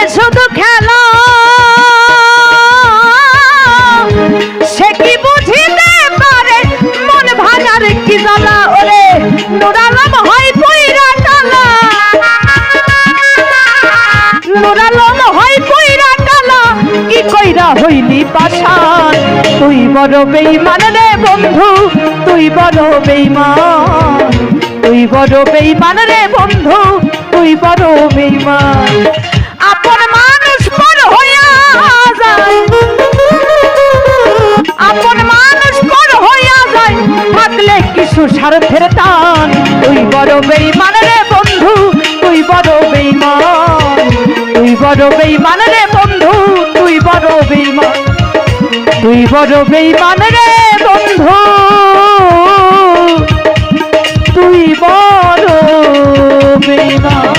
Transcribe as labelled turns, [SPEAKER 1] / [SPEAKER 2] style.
[SPEAKER 1] যে শুধু খেলো। সে কি বুঝিতে পারে? মন ভাজার কি জ্বালা? ওরে, নুরালাম হয় পুইরা কালা নুরালাম হয় পুইরা কালা কি কইরা হইলি পাশান তুই বড় বেইমান রে বন্ধু, তুই বড় বেইমান তুই বড় বেইমান রে বন্ধু, তুই বড় বেইমান সুস্বার্থের টান তুই বড় বেইমান রে বন্ধু, তুই বড় বেইমান। তুই বড় বেইমান রে বন্ধু, তুই বড় বেইমান। তুই বড় বেইমান রে বন্ধু। তুই বড় বেইমান।